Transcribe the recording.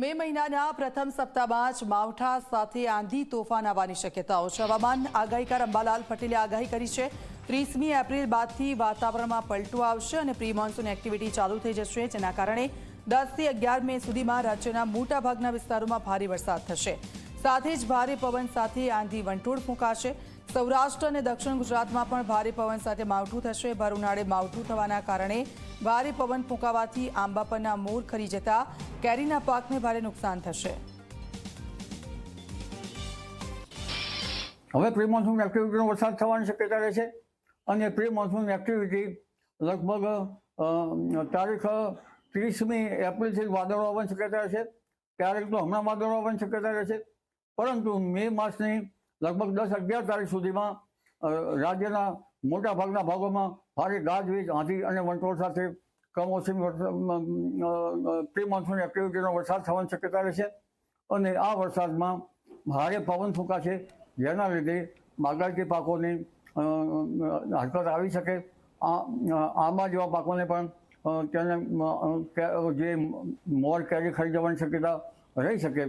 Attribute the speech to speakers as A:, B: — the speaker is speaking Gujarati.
A: મે મહિનાના પ્રથમ સપ્તાહમાં જ માવઠા સાથે આંધી તોફાન આવવાની શક્યતાઓ છે. હવામાન આગાહીકાર અંબાલાલ પટેલે આગાહી કરી છે. ત્રીસમી એપ્રિલ બાદથી વાતાવરણમાં પલટો આવશે અને પ્રી મોન્સૂન એક્ટિવિટી ચાલુ થઈ જશે, જેના કારણે દસથી અગિયાર મે સુધીમાં રાજ્યના મોટાભાગના વિસ્તારોમાં ભારે વરસાદ થશે. સાથે જ ભારે પવન સાથે આંધી વંટોળ ફૂંકાશે. સૌરાષ્ટ્ર અને દક્ષિણ ગુજરાતમાં પણ ભારે પવન સાથે માવઠું થશે. ભર ઉનાળે માવઠું થવાના કારણે ભારે પવન ફૂંકાવાથી આંબા પરના મોર ખરી જતા કેરીના પાકને ભારે નુકસાન થશે.
B: હવે પ્રી મોન્સૂન એક્ટિવિટીનો વરસાદ થવાની શક્યતા રહે છે અને પ્રી મોન્સૂન એક્ટિવિટી લગભગ તારીખ ત્રીસમી એપ્રિલથી વાદળો આવવાની શક્યતા રહે છે. ક્યારેક તો હમણાં વાદળો આવવાની શક્યતા રહેશે પરંતુ મે માસની લગભગ દસ અગિયાર તારીખ સુધીમાં રાજ્યના મોટા ભાગના ભાગોમાં ભારે ગાજવીજ, આંધી અને વંટોળ સાથે કમોસમી પ્રી મોન્સૂન એક્ટિવિટીનો વરસાદ થવાની શક્યતા રહેશે અને આ વરસાદમાં ભારે પવન ફૂંકાશે, જેના લીધે બાગાયતી પાકોની હરકત આવી શકે. આંબા જેવા પાકોને પણ તેને જે મોર કેરી ખરી જવાની શક્યતા રહી શકે.